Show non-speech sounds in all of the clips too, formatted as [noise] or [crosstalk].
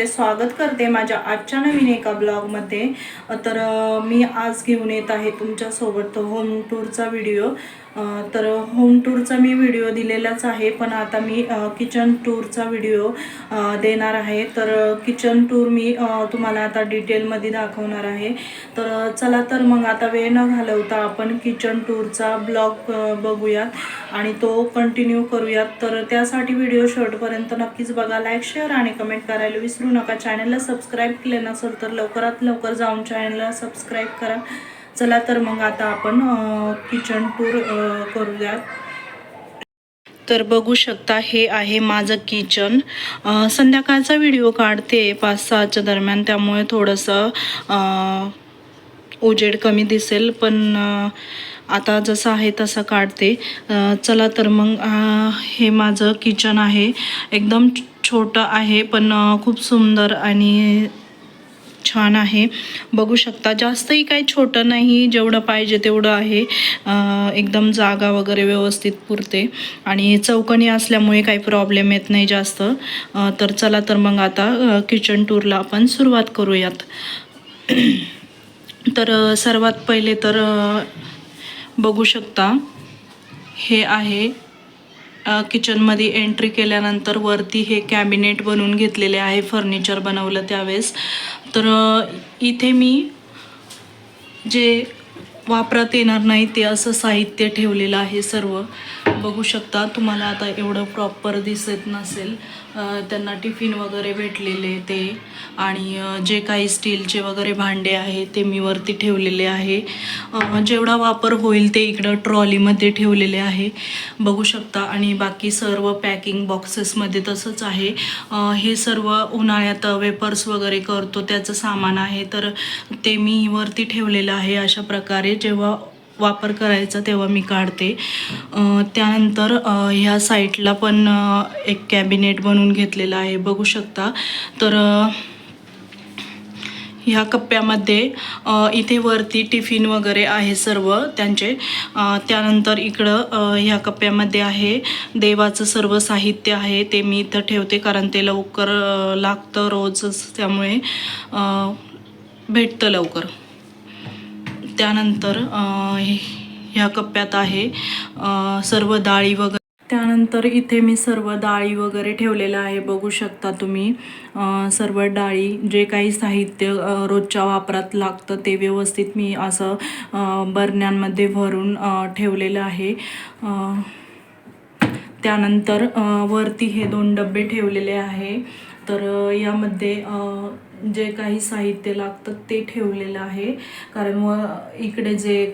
मंडळी स्वागत करते माझ्या आजच्या नवीन एका ब्लॉगमध्ये तर मी आज घेऊन येत आहे तुमच्यासोबत होम टूरचा व्हिडिओ तर होम टूरचा मी व्हिडिओ दिलेलाच आहे पण आता मी किचन टूरचा व्हिडिओ देणार आहे. तर किचन टूर मी तुम्हाला आता डिटेलमध्ये दाखवणार आहे. तर चला तर मग आता वेळ न घालवता आपण किचन टूरचा ब्लॉग बघूयात आणि तो कंटिन्यू करूयात. तर त्यासाठी व्हिडिओ शेवटपर्यंत नक्कीच बघा. लाईक शेअर आणि कमेंट करायला विसरू नका. चॅनलला सबस्क्राईब केले नसेल तर लवकरात लवकर जाऊन चॅनलला सबस्क्राईब करा. चला तर मग आता आपण किचन टूर करूयात तर बघू शकता हे आहे माझं किचन संध्याकाळचा व्हिडिओ काढते पाच सहाच्या दरम्यान त्यामुळे थोडंसं उजेड कमी दिसेल. पण आता जसं आहे तसं काढते. चला तर मग हे माझं किचन आहे. एकदम छोटं आहे पण खूप सुंदर आणि छान आहे. बघू शकता जास्तही काही छोटं नाही जेवढं पाहिजे तेवढं आहे. एकदम जागा वगैरे व्यवस्थित पुरते. आणि चौकणी असल्यामुळे काही प्रॉब्लेम येत नाही जास्त. तर चला तर मग आता किचन टूरला आपण सुरुवात करूयात. [clears throat] तर सर्वात पहिले तर बघू शकता हे आहे किचनमध्ये एंट्री केल्यानंतर वरती हे कॅबिनेट बनवून घेतलेले आहे फर्निचर बनवलं त्यावेळेस. तर इथे मी जे वापरात येणार नाही ते असं साहित्य ठेवलेलं आहे सर्व. बघू शकता. तुम्हाला आता एवढं प्रॉपर दिसत नसेल. त्यांना टिफिन वगैरे भेटलेले ते. आणि जे काही स्टीलचे वगैरे भांडे आहे ते मी वरती ठेवलेले आहे. जेवढा वापर होईल ते इकडं ट्रॉलीमध्ये ठेवलेले आहे. बघू शकता. आणि बाकी सर्व पॅकिंग बॉक्सेसमध्ये तसंच आहे. हे सर्व उन्हाळ्यात वेपर्स वगैरे करतो. त्याचं सामान आहे. तर ते मी वरती ठेवलेलं आहे अशा प्रकारे. जेव्हा वापर करायचा तेव्हा मी काढते. त्यानंतर ह्या साईडला पण एक कॅबिनेट बनवून घेतलेलं आहे. बघू शकता. तर ह्या कप्प्यामध्ये इथे वरती टिफिन वगैरे आहे सर्व त्यांचे. त्यानंतर इकडं ह्या कप्प्यामध्ये आहे देवाचं सर्व साहित्य आहे. ते मी इथं ठेवते कारण ते लवकर लागतं रोजच त्यामुळे भेटतं लवकर. त्यानंतर हे- ह्या कप्प्यात आहे सर्व डाळी वगैरे. त्यानंतर इथे मी सर्व डाळी वगैरे ठेवलेलं आहे बघू शकता तुम्ही. सर्व डाळी जे काही साहित्य रोजच्या वापरात लागतं ते व्यवस्थित मी असं बरण्यांमध्ये भरून ठेवलेलं आहे. त्यानंतर वरती हे दोन डबे ठेवलेले आहे. तर यामध्ये जे काही साहित्य लागतं ते ठेवलेलं आहे. कारण व इकडे जे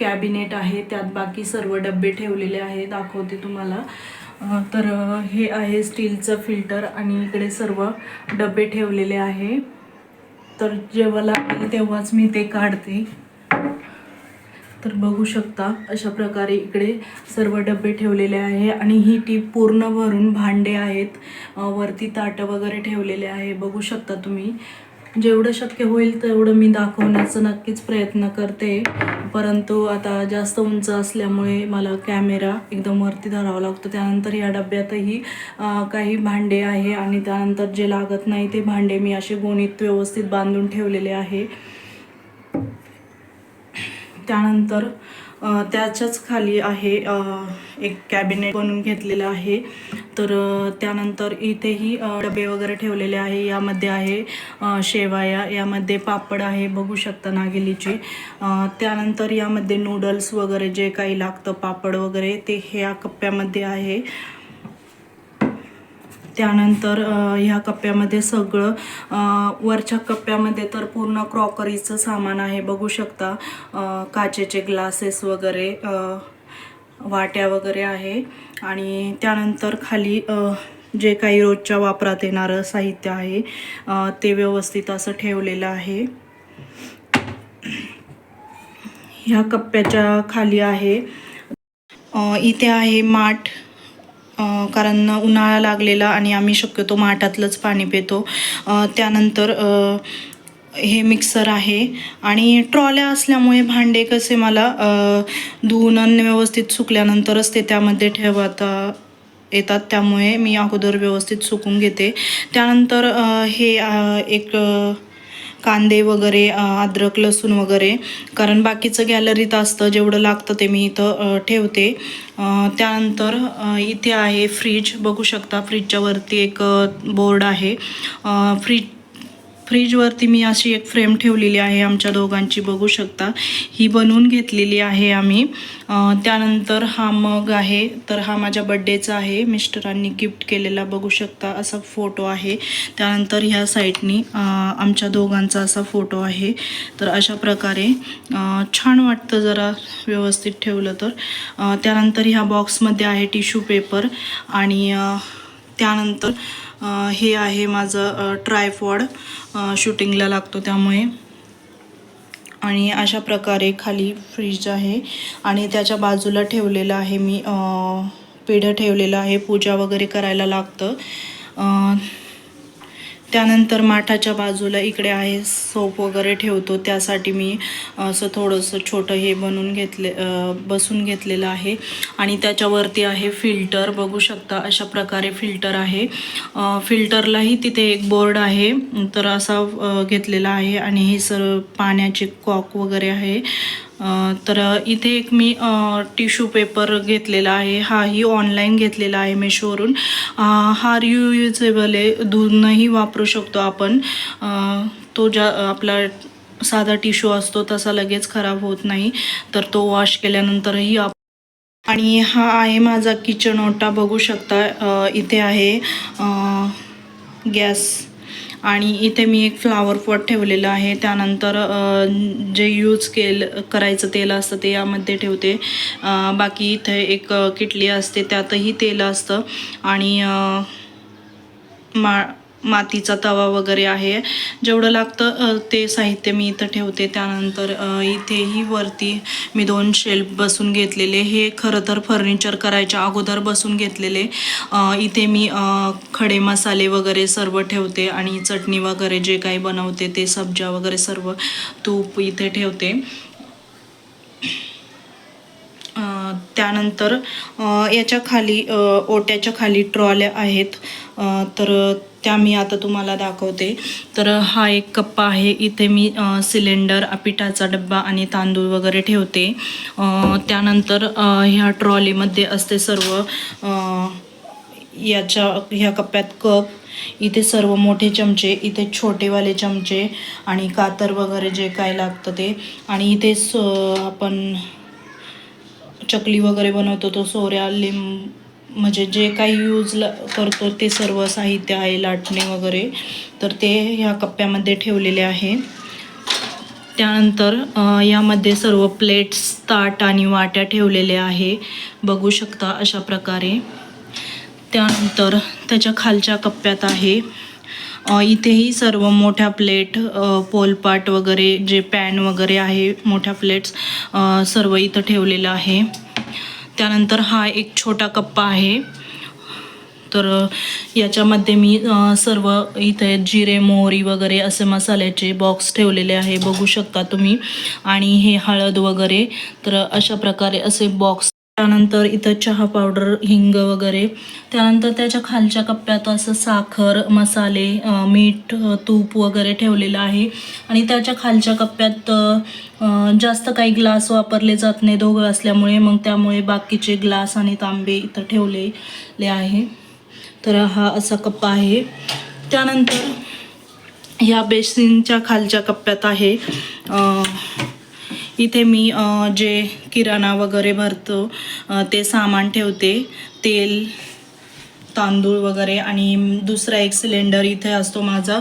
कॅबिनेट आहे त्यात बाकी सर्व डबे ठेवलेले आहे दाखवते तुम्हाला. तर हे आहे स्टीलचं फिल्टर आणि इकडे सर्व डबे ठेवलेले आहे. तर जेव्हा लागेल तेव्हाच मी ते काढते. तर बघू शकता अशा प्रकारे इकडे सर्व डबे ठेवलेले आहे आणि ही टीप पूर्ण भरून भांडे आहेत. वरती ताटं वगैरे ठेवलेले आहे. बघू शकता तुम्ही. जेवढं शक्य होईल तेवढं मी दाखवण्याचा नक्कीच प्रयत्न करते. परंतु आता जास्त उंच असल्यामुळे मला कॅमेरा एकदम वरती धरावा लागतो. त्यानंतर या डब्यातही काही भांडे आहे आणि त्यानंतर जे लागत नाही ते भांडे मी असे गोणीत व्यवस्थित बांधून ठेवलेले आहे. त्यानंतर त्याच्याच खाली आहे एक कॅबिनेट बनवून घेतलेलं आहे. तर त्यानंतर इथेही डबे वगैरे ठेवलेले आहे. यामध्ये आहे शेवाया यामध्ये पापड आहे बघू शकता नागेलीचे. त्यानंतर यामध्ये नूडल्स वगैरे जे काही लागतं पापड वगैरे ते ह्या कप्प्यामध्ये आहे. त्यानंतर ह्या कप्प्यामध्ये सगळं वरच्या कप्प्यामध्ये तर पूर्ण क्रॉकरीचं सामान आहे. बघू शकता काचेचे ग्लासेस वगैरे वाट्या वगैरे आहे. आणि त्यानंतर खाली जे काही रोजच्या वापरात येणारं साहित्य आहे ते व्यवस्थित असं ठेवलेलं आहे. ह्या कप्प्याच्या खाली आहे इथे आहे माठ. कारण उन्हाळा लागलेला आणि आम्ही शक्यतो माठातलंच पाणी पितो. त्यानंतर हे मिक्सर आहे. आणि ट्रॉल्या असल्यामुळे भांडे कसे मला धुवून आणि व्यवस्थित सुकल्यानंतरच ते त्यामध्ये ठेवता येतात. त्यामुळे मी अगोदर व्यवस्थित सुकून घेते. त्यानंतर हे एक कांदे वगैरे अद्रक लसूण वगैरे. कारण बाकीचं गॅलरीत असतं जेवढं लागतं ते मी इथं ठेवते. त्यानंतर इथे आहे फ्रीज बघू शकता फ्रीजच्या वरती एक बोर्ड आहे. फ्रीज फ्रीजवरती मी अशी एक फ्रेम ठेवलेली आहे. आमच्या दोघांची बघू शकता. ही बनवून घेतलेली आहे आम्ही. त्यानंतर हा मग आहे. तर हा माझ्या बड्डेचा आहे. मिस्टरांनी गिफ्ट केलेला बघू शकता असा फोटो आहे. त्यानंतर ह्या साईडनी आमच्या दोघांचा असा फोटो आहे. तर अशा प्रकारे छान वाटतं जरा व्यवस्थित ठेवलं तर. त्यानंतर ह्या बॉक्समध्ये आहे टिश्यू पेपर आणि त्यानंतर हे आहे माझं ट्रायफॉड शूटिंगला लागतो त्यामुळे. आणि अशा प्रकारे खाली फ्रीज आहे. आणि त्याच्या बाजूला ठेवलेलं आहे मी पेढं ठेवलेलं आहे. पूजा वगैरे करायला लागतं. त्यानंतर माठाच्या बाजूला इकडे आहे सोप वगैरे ठेवतो. त्यासाठी मी असं थोडंसं छोटं हे बनवून घेतले बसून घेतलेलं आहे. आणि त्याच्यावरती आहे फिल्टर. बघू शकता अशा प्रकारे फिल्टर आहे. फिल्टरलाही तिथे एक बोर्ड आहे. तर असा घेतलेला आहे. आणि हे सर्व पाण्याचे कॉक वगैरे आहे. तर इथे एक मी टिश्यू पेपर घेतलेला आहे. हाही ऑनलाईन घेतलेला आहे मेशोवरून. हा रियुजेबल आहे. धुवूनही वापरू शकतो आपण. तो ज्या आपला साधा टिश्यू असतो तसा लगेच खराब होत नाही. तर तो वॉश केल्यानंतरही आप आणि हा आहे माझा किचन ओटा. बघू शकता इथे आहे. गॅस आणि इथे मी एक फ्लावर पॉट ठेवलेलं आहे. त्यानंतर जे यूज केल करायचं तेल असतं ते यामध्ये ठेवते. बाकी इथे एक किटली असते त्यातही तेल असतं. आणि मा मातीचा तवा वगैरे आहे. जेवढं लागतं ते साहित्य मी इथं ठेवते. त्यानंतर इथेही वरती मी दोन शेल्फ बसून घेतलेले. हे खरं तर फर्निचर करायच्या अगोदर बसून घेतलेले. इथे मी खडे मसाले वगैरे सर्व ठेवते आणि चटणी वगैरे जे काही बनवते ते सब्जा वगैरे सर्व तूप इथे ठेवते. त्यानंतर याच्या खाली ओट्याच्या खाली ट्रॉल्या आहेत. तर त्या मी आता तुम्हाला दाखवते. तर हा एक कप्पा आहे. इथे मी सिलेंडर पिठाचा डब्बा आणि तांदूळ वगैरे ठेवते. त्यानंतर ह्या ट्रॉलीमध्ये असते सर्व याच्या ह्या कप्प्यात कप इथे सर्व मोठे चमचे इथे छोटेवाले चमचे आणि कातर वगैरे जे काय लागतं ते. आणि इथे स आपण चकली वगैरे बनवतो तो सोऱ्या लिंब म्हणजे जे काही यूज ल करतो ते सर्व साहित्य आहे लाटणे वगैरे. तर ते ह्या कप्प्यामध्ये ठेवलेले आहे. त्यानंतर यामध्ये सर्व प्लेट्स ताट आणि वाट्या ठेवलेल्या आहे. बघू शकता अशा प्रकारे. त्यानंतर त्याच्या खालच्या कप्प्यात आहे. इथेही सर्व मोठ्या प्लेट पोलपाट वगैरे जे पॅन वगैरे आहे मोठ्या प्लेट्स सर्व इथं ठेवलेलं आहे. त्यानंतर हा एक छोटा कप्पा आहे. तर याच्यामध्ये मी सर्व इथे जिरे मोहरी वगैरे असे मसाल्याचे बॉक्स ठेवलेले आहे. बघू शकता तुम्ही. आणि हे हळद वगैरे. तर अशा प्रकारे असे बॉक्स त्यानंतर इथं चहा पावडर हिंग वगैरे. त्यानंतर त्याच्या खालच्या कप्प्यात असं साखर मसाले मीठ तूप वगैरे ठेवलेलं आहे. आणि त्याच्या खालच्या कप्प्यात जास्त काही ग्लास वापरले जात नाही दोघं असल्यामुळे. मग त्यामुळे बाकीचे ग्लास आणि तांबे इथं ठेवलेले आहे. तर हा असा कप्पा आहे. त्यानंतर ह्या बेसिनच्या खालच्या कप्प्यात आहे इथे मी जे किराणा वगैरे भरतो ते सामान ठेवते. तेल तांदूळ वगैरे आणि दुसरा एक सिलेंडर इथे असतो माझा.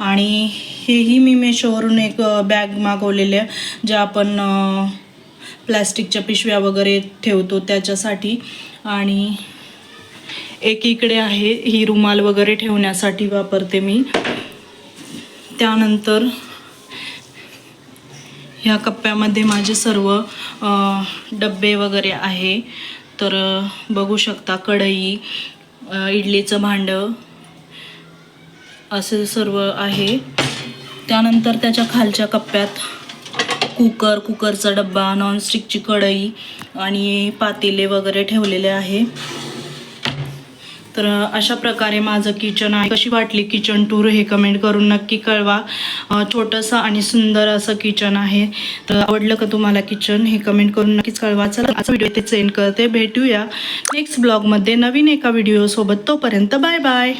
आणि हेही मी मेशोवरून एक बॅग मागवलेल्या ज्या आपण प्लॅस्टिकच्या पिशव्या वगैरे ठेवतो त्याच्यासाठी. आणि एक इकडे आहे ही रुमाल वगैरे ठेवण्यासाठी वापरते मी. त्यानंतर ह्या कप्प्यामध्ये माझे सर्व डब्बे वगैरे आहे. तर बघू शकता कढई इडलीचं भांडं असे सर्व आहे. त्यानंतर त्याच्या खालच्या कप्प्यात कुकर कुकरचा डब्बा नॉनस्टिकची कढई आणि पातेले वगैरे ठेवलेले आहे. तर अशा प्रकारे माझं किचन आहे. कशी वाटली किचन टूर हे कमेंट करून नक्की कळवा. छोटंसं आणि सुंदर असं किचन आहे. तर आवडलं का तुम्हाला किचन हे कमेंट करून नक्कीच कळवा. चला आजचा व्हिडिओ ते सेंड करते. भेटूया नेक्स्ट ब्लॉगमध्ये नवीन एका व्हिडिओसोबत तोपर्यंत बाय बाय